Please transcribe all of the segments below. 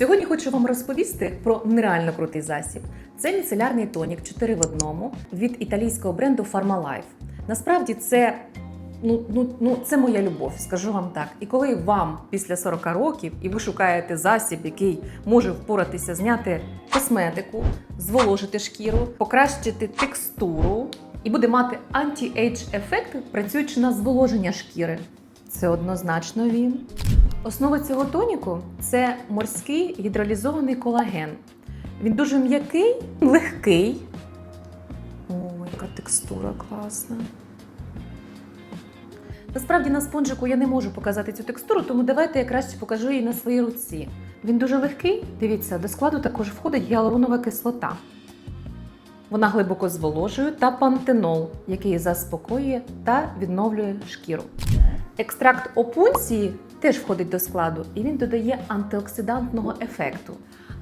Сьогодні хочу вам розповісти про нереально крутий засіб. Це міцелярний тонік 4 в одному від італійського бренду Pharmalife. Насправді це. Ну, ну, ну, це моя любов, скажу вам так. І коли вам після 40 років і ви шукаєте засіб, який може впоратися, зняти косметику, зволожити шкіру, покращити текстуру і буде мати анті-ейдж ефект, працюючи на зволоження шкіри. Це однозначно він. Основа цього тоніку це морський гідролізований колаген. Він дуже м'який, легкий. О, яка текстура класна. Насправді на спонжику я не можу показати цю текстуру, тому давайте я краще покажу її на своїй руці. Він дуже легкий. Дивіться, до складу також входить гіалуронова кислота. Вона глибоко зволожує та пантенол, який заспокоює та відновлює шкіру. Екстракт опунції теж входить до складу, і він додає антиоксидантного ефекту.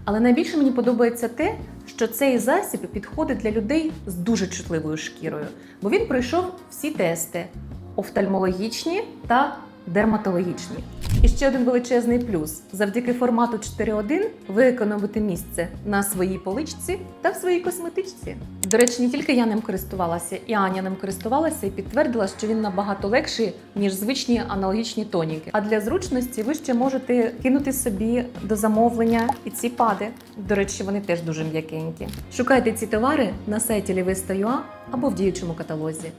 Але найбільше мені подобається те, що цей засіб підходить для людей з дуже чутливою шкірою, бо він пройшов всі тести офтальмологічні та дерматологічні. І ще один величезний плюс: завдяки формату 4.1 ви економите місце на своїй поличці та в своїй косметичці. До речі, не тільки я ним користувалася, і Аня ним користувалася і підтвердила, що він набагато легший, ніж звичні аналогічні тоніки. А для зручності ви ще можете кинути собі до замовлення і ці пади. До речі, вони теж дуже м'якенькі. Шукайте ці товари на сайті Livesta.ua або в діючому каталозі.